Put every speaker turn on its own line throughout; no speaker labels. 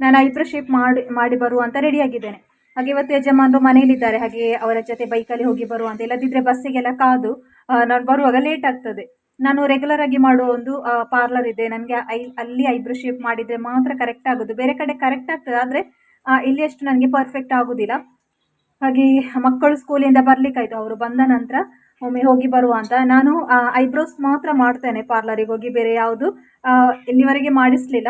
ನಾನು eyebrow shape ಮಾಡಿ ಮಾಡಿ ಅಂತ ರೆಡಿಯಾಗಿದ್ದೇನೆ ಹಾಗೆ ಇವತ್ತು ಯಜಮಾನರು ಮನೆಯಲ್ಲಿದ್ದಾರೆ. ಹಾಗೆ ಅವರ ಜೊತೆ ಬೈಕಲ್ಲಿ ಹೋಗಿ ಬರುವ ಅಂತ. ಇಲ್ಲದಿದ್ದರೆ ಬಸ್ಸಿಗೆಲ್ಲ ಕಾದು ನಾನು ಬರುವಾಗ ಲೇಟ್ ಆಗ್ತದೆ. ನಾನು ರೆಗ್ಯುಲರ್ ಆಗಿ ಮಾಡುವ ಒಂದು ಪಾರ್ಲರ್ ಇದೆ. ನನಗೆ ಐ, ಅಲ್ಲಿ ಐಬ್ರೋ ಶೇಪ್ ಮಾಡಿದರೆ ಮಾತ್ರ ಕರೆಕ್ಟ್ ಆಗೋದು. ಬೇರೆ ಕಡೆ ಕರೆಕ್ಟ್ ಆಗ್ತದೆ. ಆದರೆ ಇಲ್ಲಿ ಅಷ್ಟು ನನಗೆ ಪರ್ಫೆಕ್ಟ್ ಆಗೋದಿಲ್ಲ. ಹಾಗೆ ಮಕ್ಕಳು ಸ್ಕೂಲಿಂದ ಬರ್ಲಿಕ್ಕಾಯ್ತು. ಅವರು ಬಂದ ನಂತರ ಒಮ್ಮೆ ಹೋಗಿ ಬರುವ ಅಂತ. ನಾನು ಐಬ್ರೋಸ್ ಮಾತ್ರ ಮಾಡ್ತೇನೆ ಪಾರ್ಲರಿಗೆ ಹೋಗಿ. ಬೇರೆ ಯಾವುದು ಇಲ್ಲಿವರೆಗೆ ಮಾಡಿಸಲಿಲ್ಲ.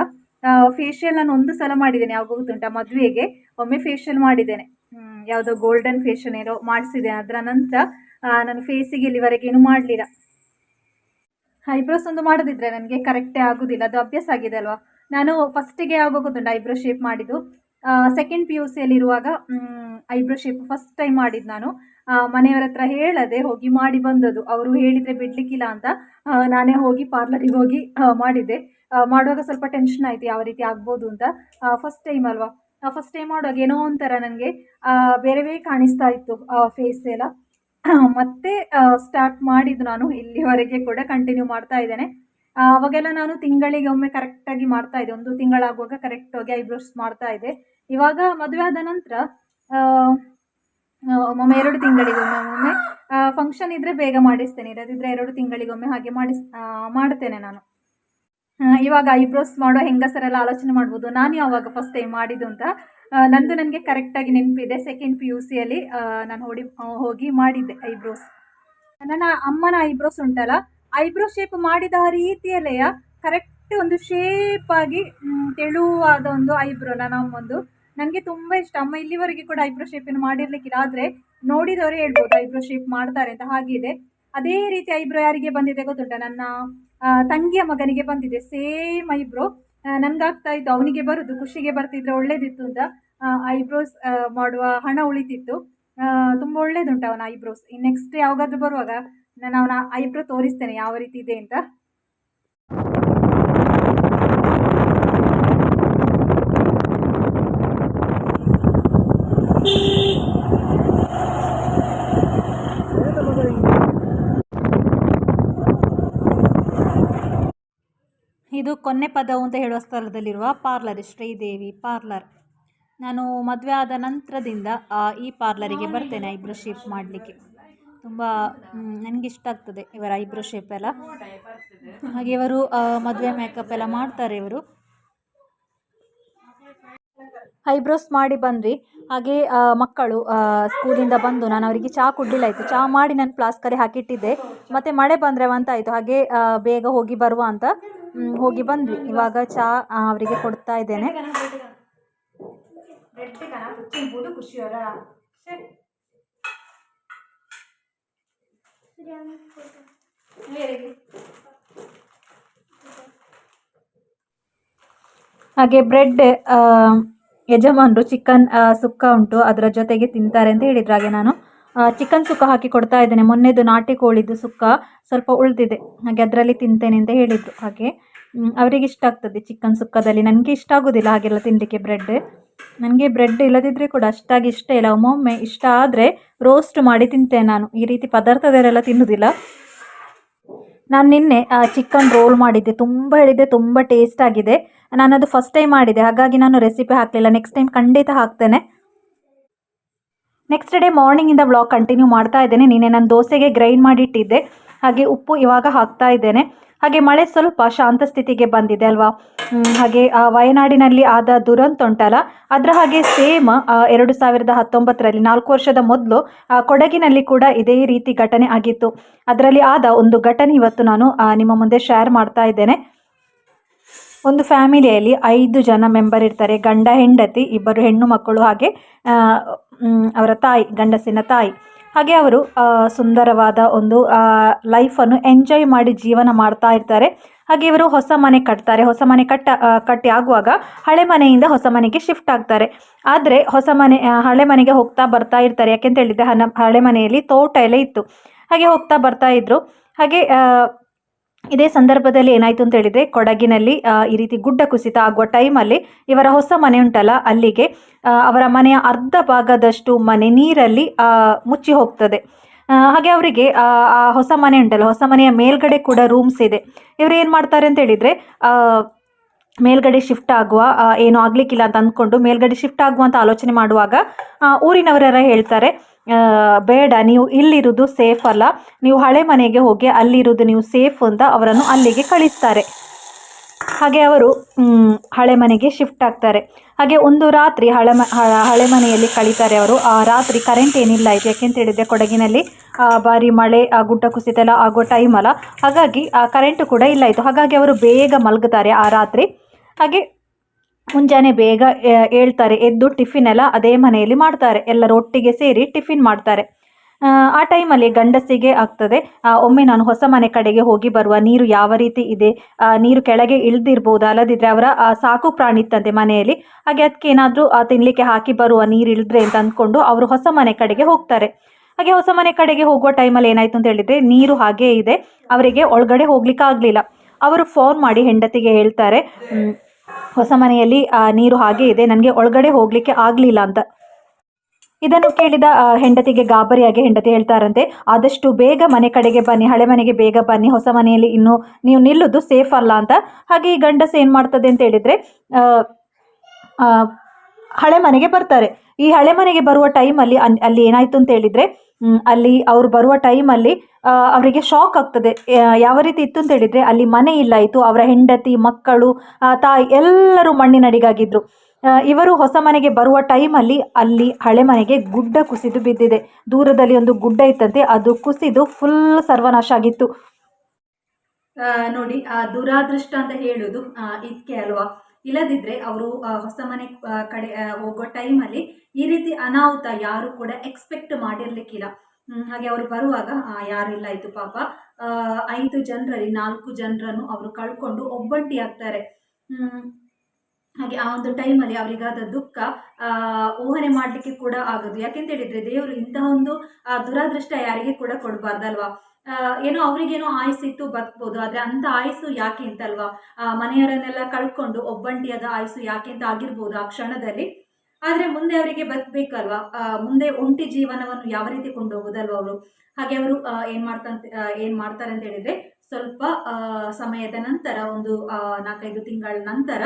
ಫೇಶಿಯಲ್ ನಾನು ಒಂದು ಸಲ ಮಾಡಿದ್ದೇನೆ, ಯಾವಾಗ ಗೊತ್ತುಂಟ? ಮದುವೆಗೆ ಒಮ್ಮೆ ಫೇಶಿಯಲ್ ಮಾಡಿದ್ದೇನೆ. ಯಾವುದೋ ಗೋಲ್ಡನ್ ಫೇಶಿಯಲ್ ಏನೋ ಮಾಡಿಸಿದೆ, ಅದರ ನಂತರ ನಾನು ಫೇಸಿಗೆ ಇಲ್ಲಿವರೆಗೆ ಏನು ಮಾಡಲಿಲ್ಲ. ಐಬ್ರೋಸ್ ಒಂದು ಮಾಡೋದಿದ್ರೆ ನನಗೆ ಕರೆಕ್ಟೇ ಆಗೋದಿಲ್ಲ, ಅದು ಅಭ್ಯಾಸ ಆಗಿದೆ ಅಲ್ವಾ? ನಾನು ಫಸ್ಟಿಗೆ ಯಾವಾಗ ಐಬ್ರೋ ಶೇಪ್ ಮಾಡಿದ್ದು? ಸೆಕೆಂಡ್ ಪಿ ಯು ಸಿಯಲ್ಲಿರುವಾಗ ಐಬ್ರೋ ಶೇಪ್ ಫಸ್ಟ್ ಟೈಮ್ ಮಾಡಿದ್ದು ನಾನು. ಮನೆಯವರ ಹತ್ರ ಹೇಳದೆ ಹೋಗಿ ಮಾಡಿ ಬಂದದ್ದು. ಅವರು ಹೇಳಿದರೆ ಬಿಡಲಿಕ್ಕಿಲ್ಲ ಅಂತ ನಾನೇ ಹೋಗಿ ಪಾರ್ಲರಿಗೆ ಹೋಗಿ ಮಾಡಿದ್ದೆ. ಮಾಡುವಾಗ ಸ್ವಲ್ಪ ಟೆನ್ಷನ್ ಆಯಿತು, ಯಾವ ರೀತಿ ಆಗ್ಬೋದು ಅಂತ. ಫಸ್ಟ್ ಟೈಮ್ ಅಲ್ವಾ? ಫಸ್ಟ್ ಟೈಮ್ ಮಾಡುವಾಗ ಏನೋ ಒಂಥರ ನನಗೆ ಬೇರೆ ಬೇರೆ ಕಾಣಿಸ್ತಾ ಇತ್ತು ಫೇಸ್ ಎಲ್ಲ. ಮತ್ತೆ ಸ್ಟಾರ್ಟ್ ಮಾಡಿದ್ದು ನಾನು ಇಲ್ಲಿವರೆಗೆ ಕೂಡ ಕಂಟಿನ್ಯೂ ಮಾಡ್ತಾ ಇದ್ದೇನೆ. ಅವಾಗೆಲ್ಲ ನಾನು ತಿಂಗಳಿಗೆ ಒಮ್ಮೆ ಕರೆಕ್ಟಾಗಿ ಮಾಡ್ತಾ ಇದ್ದೆ. ಒಂದು ತಿಂಗಳಾಗುವಾಗ ಕರೆಕ್ಟಾಗಿ ಐಬ್ರೋಸ್ ಮಾಡ್ತಾ ಇದ್ದೆ. ಇವಾಗ ಮದುವೆ ಆದ ನಂತರ ಒಮ್ಮೊಮ್ಮೆ ಎರಡು ತಿಂಗಳಿಗೊಮ್ಮೆ ಒಮ್ಮೊಮ್ಮೆ ಫಂಕ್ಷನ್ ಇದ್ದರೆ ಬೇಗ ಮಾಡಿಸ್ತೇನೆ. ಇಲ್ಲದಿದ್ದರೆ ಎರಡು ತಿಂಗಳಿಗೊಮ್ಮೆ ಹಾಗೆ ಮಾಡಿಸ್ ಮಾಡ್ತೇನೆ ನಾನು. ಇವಾಗ ಐಬ್ರೋಸ್ ಮಾಡೋ ಹೆಂಗಸರೆಲ್ಲ ಆಲೋಚನೆ ಮಾಡ್ಬೋದು, ನಾನು ಯಾವಾಗ ಫಸ್ಟ್ ಟೈಮ್ ಮಾಡಿದ್ದು ಅಂತ ನಂದು ನನಗೆ ಕರೆಕ್ಟಾಗಿ ನೆನಪಿದೆ ಸೆಕೆಂಡ್ ಪಿ ಯು ಸಿಯಲ್ಲಿ ನಾನು ಹೊಡಿ ಹೋಗಿ ಮಾಡಿದ್ದೆ ಐಬ್ರೋಸ್ ನನ್ನ ಅಮ್ಮನ ಐಬ್ರೋಸ್ ಉಂಟಲ್ಲ ಐಬ್ರೋ ಶೇಪ್ ಮಾಡಿದ ರೀತಿಯಲ್ಲೇ ಕರೆಕ್ಟ್ ಒಂದು ಶೇಪ್ ಆಗಿ ತೆಳುವಾದ ಒಂದು ಐಬ್ರೋ ನನ್ನ ಅಮ್ಮಂದು ನನಗೆ ತುಂಬ ಇಷ್ಟ. ಅಮ್ಮ ಇಲ್ಲಿವರೆಗೆ ಕೂಡ ಐಬ್ರೋ ಶೇಪನ್ನು ಮಾಡಿರ್ಲಿಕ್ಕಿಲ್ಲ, ಆದರೆ ನೋಡಿದವರೇ ಹೇಳ್ಬೋದು ಐಬ್ರೋ ಶೇಪ್ ಮಾಡ್ತಾರೆ ಅಂತ ಹಾಗಿದೆ ಅದೇ ರೀತಿ ಐಬ್ರೋ ಯಾರಿಗೆ ಬಂದಿದೆ ಗೊತ್ತುಂಟ? ನನ್ನ ತಂಗಿಯ ಮಗನಿಗೆ ಬಂದಿದೆ. ಸೇಮ್ ಐಬ್ರೋ ನನಗಾಗ್ತಾ ಇತ್ತು. ಅವನಿಗೆ ಬರೋದು, ಖುಷಿಗೆ ಬರ್ತಿದ್ರೆ ಒಳ್ಳೇದಿತ್ತು ಅಂತ. ಐಬ್ರೋಸ್ ಮಾಡುವ ಹಣ ಉಳಿತಿತ್ತು. ತುಂಬ ಒಳ್ಳೇದುಂಟು ಅವನ ಐಬ್ರೋಸ್ ನೆಕ್ಸ್ಟ್ ಯಾವಾಗಾದ್ರೂ ಬರುವಾಗ ನಾನು ಅವನ ಐಬ್ರೋ ತೋರಿಸ್ತೇನೆ, ಯಾವ ರೀತಿ ಇದೆ ಅಂತ. ಇದು ಕೊನೆ ಪದವು ಅಂತ ಹೇಳುವ ಸ್ಥಳದಲ್ಲಿರುವ ಪಾರ್ಲರ್, ಶ್ರೀದೇವಿ ಪಾರ್ಲರ್. ನಾನು ಮದುವೆ ಆದ ನಂತರದಿಂದ ಈ ಪಾರ್ಲರಿಗೆ ಬರ್ತೇನೆ, ಐಬ್ರೋ ಶೇಪ್ ಮಾಡಲಿಕ್ಕೆ. ತುಂಬ ನನಗೆ ಇಷ್ಟ ಆಗ್ತದೆ ಇವರ ಐಬ್ರೋ ಶೇಪ್ ಎಲ್ಲ. ಹಾಗೆ ಇವರು ಮದುವೆ ಮೇಕಪ್ ಎಲ್ಲ ಮಾಡ್ತಾರೆ ಇವರು. ಐಬ್ರೋಸ್ ಮಾಡಿ ಬಂದ್ವಿ. ಹಾಗೆ ಮಕ್ಕಳು ಸ್ಕೂಲಿಂದ ಬಂದು ನಾನು ಅವರಿಗೆ ಚಹಾ ಕುಡ್ಲಿಲ್ಲ ಆಯಿತು ಚಹಾ ಮಾಡಿ ನಾನು ಪ್ಲಾಸ್ಕರಿ ಹಾಕಿಟ್ಟಿದ್ದೆ. ಮತ್ತು ಮಳೆ ಬಂದರೆ ಅಂತ ಆಯಿತು ಹಾಗೆ ಬೇಗ ಹೋಗಿ ಬರುವ ಅಂತ ಹೋಗಿ ಬಂದ್ವಿ. ಇವಾಗ ಚಹಾ ಅವರಿಗೆ ಕೊಡ್ತಾ ಇದ್ದೇನೆ. ಹಾಗೆ ಬ್ರೆಡ್ ಯಜಮಾನರು ಚಿಕನ್ ಸುಕ್ಕ ಉಂಟು. ಅದರ ಜೊತೆಗೆ ತಿಂತಾರೆ ಅಂತ ಹೇಳಿದ್ರು ಹಾಗೆ ನಾನು. ಚಿಕನ್ ಸುಕ್ಕ ಹಾಕಿ ಕೊಡ್ತಾ ಇದ್ದೇನೆ. ಮೊನ್ನೆದು ನಾಟಿ ಕೋಳಿದು ಸುಕ್ಕ ಸ್ವಲ್ಪ ಉಳಿದಿದೆ. ಹಾಗೆ ಅದರಲ್ಲಿ ತಿಂತೇನೆ ಅಂತ ಹೇಳಿದರು. ಹಾಗೆ ಅವರಿಗೆ ಇಷ್ಟ ಆಗ್ತದೆ ಚಿಕನ್ ಸುಕ್ಕದಲ್ಲಿ. ನನಗೆ ಇಷ್ಟ ಆಗೋದಿಲ್ಲ ಹಾಗೆಲ್ಲ ತಿನ್ನಲಿಕ್ಕೆ ಬ್ರೆಡ್. ನನಗೆ ಬ್ರೆಡ್ ಇಲ್ಲದಿದ್ದರೆ ಕೂಡ ಅಷ್ಟಾಗಿ ಇಷ್ಟ ಇಲ್ಲ. ಒಮ್ಮೊಮ್ಮೆ ಇಷ್ಟ ಆದರೆ ರೋಸ್ಟ್ ಮಾಡಿ ತಿಂತೇನೆ ನಾನು. ಈ ರೀತಿ ಪದಾರ್ಥದಲ್ಲೆಲ್ಲ ತಿನ್ನೋದಿಲ್ಲ. ನಾನು ನಿನ್ನೆ ಚಿಕನ್ ರೋಲ್ ಮಾಡಿದ್ದೆ. ತುಂಬ ಹೇಳಿದ್ದೆ ತುಂಬ ಟೇಸ್ಟ್ ಆಗಿದೆ. ನಾನು ಅದು ಫಸ್ಟ್ ಟೈಮ್ ಮಾಡಿದೆ. ಹಾಗಾಗಿ ನಾನು ರೆಸಿಪಿ ಹಾಕಲಿಲ್ಲ. ನೆಕ್ಸ್ಟ್ ಟೈಮ್ ಖಂಡಿತ ಹಾಕ್ತೇನೆ. ನೆಕ್ಸ್ಟ್ ಡೇ ಮಾರ್ನಿಂಗಿಂದ ಬ್ಲಾಗ್ ಕಂಟಿನ್ಯೂ ಮಾಡ್ತಾ ಇದ್ದೇನೆ. ನೀನೆ ನಾನು ದೋಸೆಗೆ ಗ್ರೈಂಡ್ ಮಾಡಿಟ್ಟಿದ್ದೆ ಹಾಗೆ ಉಪ್ಪು ಇವಾಗ ಹಾಕ್ತಾ ಇದ್ದೇನೆ. ಹಾಗೆ ಮಳೆ ಸ್ವಲ್ಪ ಶಾಂತ ಸ್ಥಿತಿಗೆ ಬಂದಿದೆ ಅಲ್ವಾ? ಹಾಗೆ ಆ, ವಯನಾಡಿನಲ್ಲಿ ಆದ ದುರಂತ ಉಂಟಲ್ಲ? ಅದರ ಹಾಗೆ ಸೇಮ್ ಎರಡು ಸಾವಿರದ ಹತ್ತೊಂಬತ್ತರಲ್ಲಿ ನಾಲ್ಕು ವರ್ಷದ ಮೊದಲು ಕೊಡಗಿನಲ್ಲಿ ಕೂಡ ಇದೇ ರೀತಿ ಘಟನೆ ಆಗಿತ್ತು. ಅದರಲ್ಲಿ ಆದ ಒಂದು ಘಟನೆ ಇವತ್ತು ನಾನು ನಿಮ್ಮ ಮುಂದೆ ಶೇರ್ ಮಾಡ್ತಾ ಇದ್ದೇನೆ. ಒಂದು ಫ್ಯಾಮಿಲಿಯಲ್ಲಿ ಐದು ಜನ ಮೆಂಬರ್ ಇರ್ತಾರೆ. ಗಂಡ ಹೆಂಡತಿ ಇಬ್ಬರು ಹೆಣ್ಣು ಮಕ್ಕಳು ಹಾಗೆ ಅವರ ತಾಯಿ, ಗಂಡಸಿನ ತಾಯಿ. ಹಾಗೆ ಅವರು ಸುಂದರವಾದ ಒಂದು ಲೈಫನ್ನು ಎಂಜಾಯ್ ಮಾಡಿ ಜೀವನ ಮಾಡ್ತಾ ಇರ್ತಾರೆ. ಹಾಗೆ ಇವರು ಹೊಸ ಮನೆ ಕಟ್ತಾರೆ. ಹೊಸ ಮನೆ ಕಟ್ಟ ಕಟ್ಟಿ ಆಗುವಾಗ ಹಳೆ ಮನೆಯಿಂದ ಹೊಸ ಮನೆಗೆ ಶಿಫ್ಟ್ ಆಗ್ತಾರೆ. ಆದರೆ ಹೊಸ ಮನೆ ಹಳೆ ಮನೆಗೆ ಹೋಗ್ತಾ ಬರ್ತಾ ಇರ್ತಾರೆ. ಯಾಕೆಂತ ಹೇಳಿದ್ರೆ ಹನ ಹಳೆ ಮನೆಯಲ್ಲಿ ತೋಟ ಎಲ್ಲ ಇತ್ತು. ಹಾಗೆ ಹೋಗ್ತಾ ಬರ್ತಾ ಇದ್ರು. ಹಾಗೆ ಇದೇ ಸಂದರ್ಭದಲ್ಲಿ ಏನಾಯಿತು ಅಂತ ಹೇಳಿದ್ರೆ ಕೊಡಗಿನಲ್ಲಿ ಈ ರೀತಿ ಗುಡ್ಡ ಕುಸಿತ ಆಗುವ ಟೈಮಲ್ಲಿ ಇವರ ಹೊಸ ಮನೆ ಉಂಟಲ್ಲ, ಅಲ್ಲಿಗೆ ಅವರ ಮನೆಯ ಅರ್ಧ ಭಾಗದಷ್ಟು ಮನೆ ನೀರಲ್ಲಿ ಮುಚ್ಚಿ ಹೋಗ್ತದೆ. ಹಾಗೆ ಅವರಿಗೆ, ಆ ಹೊಸ ಮನೆ ಉಂಟಲ್ಲ, ಹೊಸ ಮನೆಯ ಮೇಲ್ಗಡೆ ಕೂಡ ರೂಮ್ಸ್ ಇದೆ. ಇವರು ಏನು ಮಾಡ್ತಾರೆ ಅಂತ ಹೇಳಿದರೆ ಮೇಲ್ಗಡೆ ಶಿಫ್ಟ್ ಆಗುವ ಏನು ಆಗ್ಲಿಕ್ಕಿಲ್ಲ ಅಂತ ಅಂದ್ಕೊಂಡು ಮೇಲ್ಗಡೆ ಶಿಫ್ಟ್ ಆಗುವಂತ ಆಲೋಚನೆ ಮಾಡುವಾಗ ಊರಿನವರೆಲ್ಲ ಹೇಳ್ತಾರೆ ಬೇಡ, ನೀವು ಇಲ್ಲಿರುವುದು ಸೇಫ್ ಅಲ್ಲ. ನೀವು ಹಳೆ ಮನೆಗೆ ಹೋಗಿ ಅಲ್ಲಿರುವುದು ನೀವು ಸೇಫ್ ಅಂತ ಅವರನ್ನು ಅಲ್ಲಿಗೆ ಕಳಿಸ್ತಾರೆ. ಹಾಗೆ ಅವರು ಹಳೆ ಮನೆಗೆ ಶಿಫ್ಟ್ ಆಗ್ತಾರೆ. ಹಾಗೆ ಒಂದು ರಾತ್ರಿ ಹಳೆ ಮ ಹಳೆ ಮನೆಯಲ್ಲಿ ಕಳೀತಾರೆ ಅವರು. ಆ ರಾತ್ರಿ ಕರೆಂಟ್ ಏನಿಲ್ಲ ಆಯಿತು ಯಾಕೆಂತ ಹೇಳಿದರೆ ಕೊಡಗಿನಲ್ಲಿ ಭಾರಿ ಮಳೆ ಗುಡ್ಡ ಕುಸಿತ ಎಲ್ಲ ಆಗೋ ಟೈಮ್ ಅಲ್ಲ. ಹಾಗಾಗಿ ಆ ಕರೆಂಟು ಕೂಡ ಇಲ್ಲ ಆಯಿತು ಹಾಗಾಗಿ ಅವರು ಬೇಗ ಮಲಗುತ್ತಾರೆ ಆ ರಾತ್ರಿ. ಹಾಗೆ ಮುಂಜಾನೆ ಬೇಗ ಹೇಳ್ತಾರೆ ಎದ್ದು ಟಿಫಿನ್ ಎಲ್ಲ ಅದೇ ಮನೆಯಲ್ಲಿ ಮಾಡ್ತಾರೆ. ಎಲ್ಲರೂ ಒಟ್ಟಿಗೆ ಸೇರಿ ಟಿಫಿನ್ ಮಾಡ್ತಾರೆ. ಆ, ಟೈಮಲ್ಲಿ ಗಂಡಸಿಗೆ ಆಗ್ತದೆ ಒಮ್ಮೆ ನಾನು ಹೊಸ ಮನೆ ಕಡೆಗೆ ಹೋಗಿ ಬರುವ ನೀರು ಯಾವ ರೀತಿ ಇದೆ ನೀರು ಕೆಳಗೆ ಇಳ್ದಿರ್ಬೋದು? ಅಲ್ಲದಿದ್ರೆ ಅವರ ಸಾಕು ಪ್ರಾಣಿ ಇತ್ತಂತೆ ಮನೆಯಲ್ಲಿ. ಹಾಗೆ ಅದಕ್ಕೆ ಏನಾದರೂ ತಿನ್ನಲಿಕ್ಕೆ ಹಾಕಿ ಬರುವ ನೀರು ಇಳಿದ್ರೆ ಅಂತ ಅಂದ್ಕೊಂಡು ಅವರು ಹೊಸ ಮನೆ ಕಡೆಗೆ ಹೋಗ್ತಾರೆ. ಹಾಗೆ ಹೊಸ ಮನೆ ಕಡೆಗೆ ಹೋಗುವ ಟೈಮಲ್ಲಿ ಏನಾಯ್ತು ಅಂತ ಹೇಳಿದ್ರೆ ನೀರು ಹಾಗೇ ಇದೆ ಅವರಿಗೆ ಒಳಗಡೆ ಹೋಗ್ಲಿಕ್ಕೆ ಆಗಲಿಲ್ಲ ಅವರು ಫೋನ್ ಮಾಡಿ ಹೆಂಡತಿಗೆ ಹೇಳ್ತಾರೆ "ಮ್, ಹೊಸ ಮನೆಯಲ್ಲಿ ನೀರು ಹಾಗೆ ಇದೆ. ನನಗೆ ಒಳಗಡೆ ಹೋಗ್ಲಿಕ್ಕೆ ಆಗಲಿಲ್ಲ ಅಂತ. ಇದನ್ನು ಕೇಳಿದ ಹೆಂಡತಿಗೆ ಗಾಬರಿಯಾಗಿ ಹೆಂಡತಿ ಹೇಳ್ತಾರಂತೆ, ಆದಷ್ಟು ಬೇಗ ಮನೆ ಕಡೆಗೆ ಬನ್ನಿ, ಹಳೆ ಮನೆಗೆ ಬೇಗ ಬನ್ನಿ, ಹೊಸ ಮನೆಯಲ್ಲಿ ಇನ್ನು ನೀವು ನಿಲ್ಲುದು ಸೇಫ್ ಅಲ್ಲ ಅಂತ. ಹಾಗೆ ಈ ಗಂಡಸ ಏನು ಮಾಡ್ತದೆ ಅಂತ ಹೇಳಿದರೆ ಹಳೆ ಮನೆಗೆ ಬರ್ತಾರೆ. ಈ ಹಳೆ ಮನೆಗೆ ಬರುವ ಟೈಮಲ್ಲಿ ಅಲ್ಲಿ ಅಲ್ಲಿ ಏನಾಯಿತು ಅಂತ ಹೇಳಿದರೆ ಅಲ್ಲಿ ಅವ್ರು ಬರುವ ಟೈಮಲ್ಲಿ ಅವರಿಗೆ ಶಾಕ್ ಆಗ್ತದೆ. ಯಾವ ರೀತಿ ಇತ್ತು ಅಂತ ಹೇಳಿದರೆ ಅಲ್ಲಿ ಮನೆ ಇಲ್ಲ ಇತ್ತು. ಅವರ ಹೆಂಡತಿ ಮಕ್ಕಳು ತಾಯಿ ಎಲ್ಲರೂ ಮಣ್ಣಿನಡಿಗಾಗಿದ್ರು. ಆ, ಇವರು ಹೊಸ ಮನೆಗೆ ಬರುವ ಟೈಮಲ್ಲಿ ಅಲ್ಲಿ ಹಳೆ ಮನೆಗೆ ಗುಡ್ಡ ಕುಸಿದು ಬಿದ್ದಿದೆ. ದೂರದಲ್ಲಿ ಒಂದು ಗುಡ್ಡ ಇತ್ತಂತೆ ಅದು ಕುಸಿದು ಫುಲ್ ಸರ್ವನಾಶ ಆಗಿತ್ತು. ನೋಡಿ ಆ ದುರಾದೃಷ್ಟ ಅಂತ ಹೇಳುದು ಇದಕ್ಕೆ ಅಲ್ವಾ? ಇಲ್ಲದಿದ್ರೆ ಅವರು ಹೊಸ ಮನೆ ಕಡೆ ಹೋಗೋ ಟೈಮಲ್ಲಿ ಈ ರೀತಿ ಅನಾಹುತ ಯಾರು ಕೂಡ ಎಕ್ಸ್ಪೆಕ್ಟ್ ಮಾಡಿರ್ಲಿಕ್ಕಿಲ್ಲ. ಹಾಗೆ ಅವರು ಬರುವಾಗ ಯಾರು ಇಲ್ಲ ಆಯ್ತು ಪಾಪ. ಐದು ಜನರಲ್ಲಿ ನಾಲ್ಕು ಜನರನ್ನು ಅವರು ಕಳ್ಕೊಂಡು ಒಬ್ಬಂಟಿ ಆಗ್ತಾರೆ. ಹಾಗೆ ಆ ಒಂದು ಟೈಮಲ್ಲಿ ಅವರಿಗಾದ ದುಃಖ ಊಹನೆ ಮಾಡಲಿಕ್ಕೆ ಕೂಡ ಆಗೋದು. ಯಾಕೆಂತ ಹೇಳಿದ್ರೆ ದೇವರು ಇಂತಹ ಒಂದು ದುರಾದೃಷ್ಟ ಯಾರಿಗೆ ಕೂಡ ಕೊಡಬಾರ್ದಲ್ವಾ? ಏನೋ ಅವರಿಗೇನೋ ಆಯುಸ್ಸಿತ್ತು ಬದುಕ್ಬೋದು ಆದರೆ ಅಂಥ ಆಯುಸ್ಸು ಯಾಕೆ ಅಂತಲ್ವಾ? ಆ, ಮನೆಯವರನ್ನೆಲ್ಲ ಕಳ್ಕೊಂಡು ಒಬ್ಬಂಟಿಯಾದ ಆಯಸ್ಸು ಯಾಕೆ ಅಂತ ಆಗಿರ್ಬೋದು ಆ ಕ್ಷಣದಲ್ಲಿ. ಆದರೆ ಮುಂದೆ ಅವರಿಗೆ ಬದುಕಬೇಕಲ್ವಾ? ಮುಂದೆ ಒಂಟಿ ಜೀವನವನ್ನು ಯಾವ ರೀತಿ ಕೊಂಡೋಗೋದಲ್ವ ಅವರು? ಹಾಗೆ ಅವರು ಏನು ಮಾಡ್ತಂತ ಏನು ಮಾಡ್ತಾರೆ ಅಂತ ಹೇಳಿದ್ರೆ ಸ್ವಲ್ಪ ಸಮಯದ ನಂತರ ಒಂದು ನಾಲ್ಕೈದು ತಿಂಗಳ ನಂತರ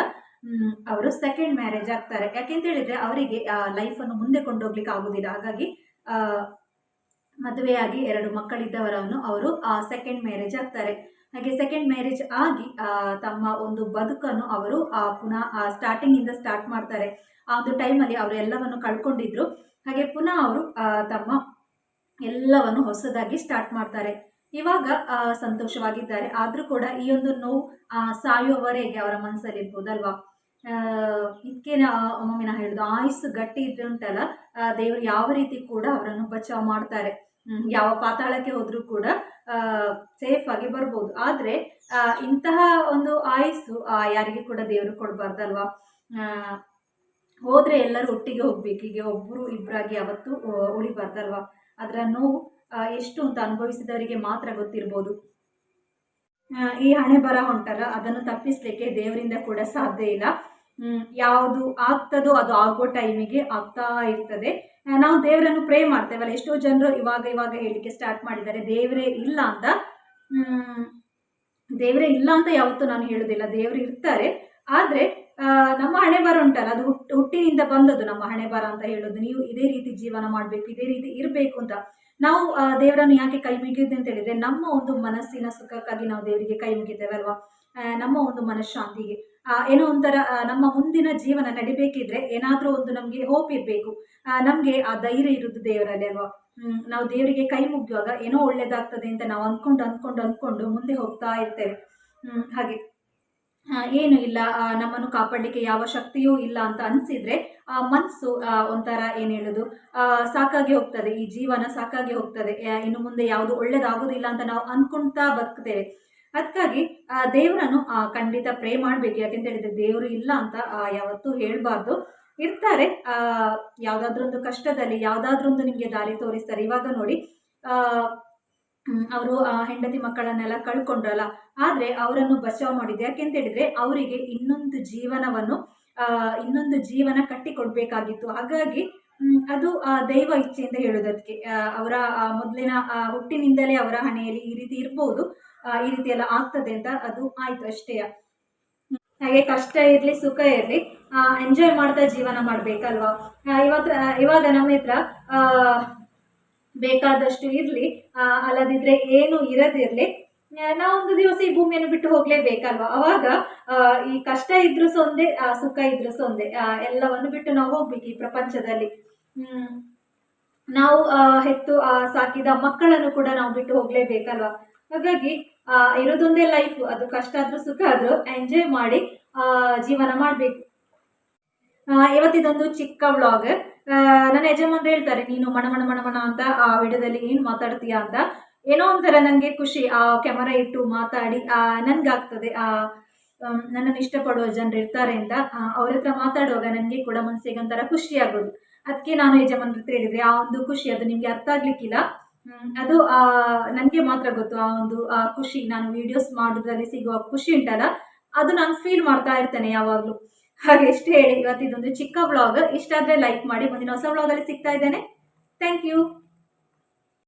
ಅವರು ಸೆಕೆಂಡ್ ಮ್ಯಾರೇಜ್ ಆಗ್ತಾರೆ. ಯಾಕೆಂತ ಹೇಳಿದ್ರೆ ಅವರಿಗೆ ಲೈಫನ್ನು ಮುಂದೆ ಕೊಂಡೋಗ್ಲಿಕ್ಕೆ ಆಗೋದಿಲ್ಲ. ಹಾಗಾಗಿ ಮದುವೆಯಾಗಿ ಎರಡು ಮಕ್ಕಳಿದ್ದವರನ್ನು ಅವರು ಸೆಕೆಂಡ್ ಮ್ಯಾರೇಜ್ ಆಗ್ತಾರೆ. ಹಾಗೆ ಸೆಕೆಂಡ್ ಮ್ಯಾರೇಜ್ ಆಗಿ ತಮ್ಮ ಒಂದು ಬದುಕನ್ನು ಅವರು ಪುನಃ ಸ್ಟಾರ್ಟಿಂಗಿಂದ ಸ್ಟಾರ್ಟ್ ಮಾಡ್ತಾರೆ. ಆ ಒಂದು ಟೈಮಲ್ಲಿ ಅವರು ಎಲ್ಲವನ್ನು ಕಳ್ಕೊಂಡಿದ್ರು. ಹಾಗೆ ಪುನಃ ಅವರು ತಮ್ಮ ಎಲ್ಲವನ್ನು ಹೊಸದಾಗಿ ಸ್ಟಾರ್ಟ್ ಮಾಡ್ತಾರೆ. ಇವಾಗ ಸಂತೋಷವಾಗಿದ್ದಾರೆ. ಆದರೂ ಕೂಡ ಈ ಒಂದು ನೋವು ಸಾಯುವವರೆಗೆ ಅವರ ಮನಸ್ಸಲ್ಲಿ ಇರ್ಬೋದಲ್ವಾ ಇದಕ್ಕೆ ಒಮ್ಮೊಮ್ಮೆ ನಾ ಹೇಳುದು, ಆಯುಸ್ಸು ಗಟ್ಟಿ ಇದ್ರೆ ಉಂಟಲ್ಲ ದೇವರು ಯಾವ ರೀತಿ ಕೂಡ ಅವರನ್ನು ಬಚಾವ್ ಮಾಡ್ತಾರೆ. ಯಾವ ಪಾತಾಳಕ್ಕೆ ಹೋದರೂ ಕೂಡ ಸೇಫ್ ಆಗಿ ಬರ್ಬೋದು. ಆದರೆ ಇಂತಹ ಒಂದು ಆಯಸ್ಸು ಯಾರಿಗೂ ಕೂಡ ದೇವರು ಕೊಡಬಾರ್ದಲ್ವಾ? ಹೋದ್ರೆ ಎಲ್ಲರೂ ಒಟ್ಟಿಗೆ ಹೋಗ್ಬೇಕು. ಹೀಗೆ ಒಬ್ಬರು ಇಬ್ಬರಾಗಿ ಅವತ್ತು ಉಳಿಬಾರ್ದಲ್ವಾ? ಅದರ ನೋವು ಎಷ್ಟು ಅಂತ ಅನುಭವಿಸಿದವರಿಗೆ ಮಾತ್ರ ಗೊತ್ತಿರ್ಬೋದು. ಈ ಹಣೆ ಬರ ಹೊಂಟಲ್ಲ, ಅದನ್ನು ತಪ್ಪಿಸ್ಲಿಕ್ಕೆ ದೇವರಿಂದ ಕೂಡ ಸಾಧ್ಯ ಇಲ್ಲ. ಯಾವುದು ಆಗ್ತದೋ ಅದು ಆಗೋ ಟೈಮಿಗೆ ಆಗ್ತಾ ಇರ್ತದೆ. ನಾವು ದೇವರನ್ನು ಪ್ರೇ ಮಾಡ್ತೇವಲ್ಲ. ಎಷ್ಟೋ ಜನರು ಇವಾಗ ಇವಾಗ ಹೇಳಿಕೆ ಸ್ಟಾರ್ಟ್ ಮಾಡಿದ್ದಾರೆ. ದೇವರೇ ಇಲ್ಲ ಅಂತ. ದೇವರೇ ಇಲ್ಲ ಅಂತ ಯಾವತ್ತೂ ನಾನು ಹೇಳೋದಿಲ್ಲ. ದೇವರು ಇರ್ತಾರೆ. ಆದರೆ ನಮ್ಮ ಹಣೆ ಬರ ಉಂಟಲ್ಲ. ಅದು ಹುಟ್ಟು ಹುಟ್ಟಿನಿಂದ ಬಂದದ್ದು ನಮ್ಮ ಹಣೆ ಬರ ಅಂತ ಹೇಳೋದು. ನೀವು ಇದೇ ರೀತಿ ಜೀವನ ಮಾಡಬೇಕು, ಇದೇ ರೀತಿ ಇರಬೇಕು ಅಂತ. ನಾವು ದೇವರನ್ನು ಯಾಕೆ ಕೈ ಮುಗಿಯುದು ಅಂತ ಹೇಳಿದ್ರೆ, ನಮ್ಮ ಒಂದು ಮನಸ್ಸಿನ ಸುಖಕ್ಕಾಗಿ ನಾವು ದೇವರಿಗೆ ಕೈ ಮುಗಿದೇವೆ ಅಲ್ವಾ ನಮ್ಮ ಒಂದು ಮನಃಶಾಂತಿಗೆ. ಏನೋ ಒಂಥರ ನಮ್ಮ ಮುಂದಿನ ಜೀವನ ನಡಿಬೇಕಿದ್ರೆ ಏನಾದರೂ ಒಂದು ನಮಗೆ ಹೋಪ್ ಇರಬೇಕು. ನಮಗೆ ಆ ಧೈರ್ಯ ಇರುವುದು ದೇವರಲ್ಲಿ ಅಲ್ವಾ? ನಾವು ದೇವರಿಗೆ ಕೈ ಮುಗಿಯುವಾಗ ಏನೋ ಒಳ್ಳೇದಾಗ್ತದೆ ಅಂತ ನಾವು ಅಂದ್ಕೊಂಡು ಅಂದ್ಕೊಂಡು ಅಂದ್ಕೊಂಡು ಮುಂದೆ ಹೋಗ್ತಾ ಇರ್ತೇವೆ. ಹಾಗೆ. ಏನು ಇಲ್ಲ ನಮ್ಮನ್ನು ಕಾಪಾಡಲಿಕ್ಕೆ ಯಾವ ಶಕ್ತಿಯೂ ಇಲ್ಲ ಅಂತ ಅನಿಸಿದ್ರೆ ಆ ಮನಸ್ಸು ಒಂಥರ ಏನು ಹೇಳೋದು? ಸಾಕಾಗಿ ಹೋಗ್ತದೆ. ಈ ಜೀವನ ಸಾಕಾಗಿ ಹೋಗ್ತದೆ. ಇನ್ನು ಮುಂದೆ ಯಾವುದು ಒಳ್ಳೇದಾಗೋದಿಲ್ಲ ಅಂತ ನಾವು ಅಂದ್ಕೊಳ್ತಾ ಬದುಕ್ತೇವೆ. ಅದಕ್ಕಾಗಿ ದೇವರನ್ನು ಆ, ಖಂಡಿತ ಪ್ರೇ ಮಾಡಬೇಕು. ಯಾಕೆಂತ ಹೇಳಿದ್ರೆ ದೇವರು ಇಲ್ಲ ಅಂತ ಆ, ಯಾವತ್ತೂ ಹೇಳಬಾರ್ದು. ಇರ್ತಾರೆ ಯಾವುದಾದ್ರೊಂದು ಕಷ್ಟದಲ್ಲಿ ಯಾವ್ದಾದ್ರೊಂದು ನಿಮಗೆ ದಾರಿ ತೋರಿಸ್ತಾರೆ. ಇವಾಗ ನೋಡಿ ಅವರು ಹೆಂಡತಿ ಮಕ್ಕಳನ್ನೆಲ್ಲ ಕಳ್ಕೊಂಡ್ರಲ್ಲ ಆದರೆ ಅವರನ್ನು ಬಚಾವ್ ಮಾಡಿದ್ದು ಯಾಕೆಂತ ಹೇಳಿದ್ರೆ ಅವರಿಗೆ ಇನ್ನೊಂದು ಜೀವನವನ್ನು ಆ, ಇನ್ನೊಂದು ಜೀವನ ಕಟ್ಟಿಕೊಡ್ಬೇಕಾಗಿತ್ತು. ಹಾಗಾಗಿ ಅದು ಆ, ದೈವ ಇಚ್ಛೆ ಅಂತ ಹೇಳೋದು ಅದಕ್ಕೆ ಅವರ ಮೊದಲಿನ ಹುಟ್ಟಿನಿಂದಲೇ ಅವರ ಹಣೆಯಲ್ಲಿ ಈ ರೀತಿ ಇರ್ಬೋದು. ಆ, ಈ ರೀತಿ ಎಲ್ಲ ಆಗ್ತದೆ ಅಂತ ಅದು ಆಯ್ತು ಅಷ್ಟೇ. ಹಾಗೆ ಕಷ್ಟ ಇರಲಿ, ಸುಖ ಇರಲಿ ಎಂಜಾಯ್ ಮಾಡ್ತಾ ಜೀವನ ಮಾಡಬೇಕಲ್ವಾ? ಇವತ್ತು ಇವಾಗ ನಮ್ಮ ಹತ್ರ ಬೇಕಾದಷ್ಟು ಇರಲಿ ಅಲ್ಲದಿದ್ರೆ ಏನು ಇರದಿರಲಿ ನಾವೊಂದು ದಿವಸ ಈ ಭೂಮಿಯನ್ನು ಬಿಟ್ಟು ಹೋಗ್ಲೇಬೇಕಲ್ವಾ? ಅವಾಗ ಈ ಕಷ್ಟ ಇದ್ರೂ ಸೊಂದೆ ಸುಖ ಇದ್ರೂ ಸೊಂದೆ ಎಲ್ಲವನ್ನು ಬಿಟ್ಟು ನಾವು ಹೋಗ್ಬೇಕು ಈ ಪ್ರಪಂಚದಲ್ಲಿ. ಹ್ಮ್, ನಾವು ಹೆತ್ತು ಸಾಕಿದ ಮಕ್ಕಳನ್ನು ಕೂಡ ನಾವು ಬಿಟ್ಟು ಹೋಗ್ಲೇಬೇಕಲ್ವಾ? ಹಾಗಾಗಿ ಇರೋದೊಂದೇ ಲೈಫ್ ಅದು ಕಷ್ಟ ಆದ್ರೂ ಸುಖ ಆದ್ರೂ ಎಂಜಾಯ್ ಮಾಡಿ ಆ, ಜೀವನ ಮಾಡಬೇಕು. ಇವತ್ತಿದೊಂದು ಚಿಕ್ಕ ವ್ಲಾಗ್ ನನ್ನ ಯಜಮಾನ್ರು ಹೇಳ್ತಾರೆ ನೀನು ಮಣ ಮಣ ಮಣ ಅಂತ ಆ ವಿಡಿಯೋದಲ್ಲಿ ಏನು ಮಾತಾಡ್ತೀಯ ಅಂತ. ಏನೋ ಒಂಥರ ನನಗೆ ಖುಷಿ ಆ ಕ್ಯಾಮರಾ ಇಟ್ಟು ಮಾತಾಡಿ ನನ್ಗಾಗ್ತದೆ ಆ ನನ್ನನ್ನು ಇಷ್ಟಪಡುವ ಜನರು ಇರ್ತಾರೆ ಅಂತ ಅವ್ರ ಹತ್ರ ಮಾತಾಡುವಾಗ ನನಗೆ ಕೂಡ ಮನಸ್ಸಿಗೆ ಒಂಥರ ಖುಷಿ ಆಗೋದು. ಅದಕ್ಕೆ ನಾನು ಯಜಮಾನ್ರ ಹತ್ರ ಹೇಳಿದ್ರೆ ಆ ಒಂದು ಖುಷಿ ಅದು ನಿಮಗೆ ಅರ್ಥ ಆಗ್ಲಿಕ್ಕಿಲ್ಲ. ಅದು ನನಗೆ ಮಾತ್ರ ಗೊತ್ತು, ಆ ಒಂದು ಖುಷಿ, ನಾನು ವಿಡಿಯೋಸ್ ಮಾಡೋದ್ರಲ್ಲಿ ಸಿಗುವ ಖುಷಿ ಉಂಟಲ್ಲ, ಅದು ನಾನು ಫೀಲ್ ಮಾಡ್ತಾ ಇರ್ತೇನೆ ಯಾವಾಗಲೂ. ಹಾಗೆ ಎಷ್ಟು ಹೇಳಿ, ಇವತ್ತಿದೊಂದು ಚಿಕ್ಕ ವ್ಲಾಗ್ ಇಷ್ಟ ಆದರೆ ಲೈಕ್ ಮಾಡಿ, ಮುಂದಿನ ಹೊಸ ವ್ಲಾಗಲ್ಲಿ ಸಿಗ್ತಾ ಇದ್ದೇನೆ. Thank you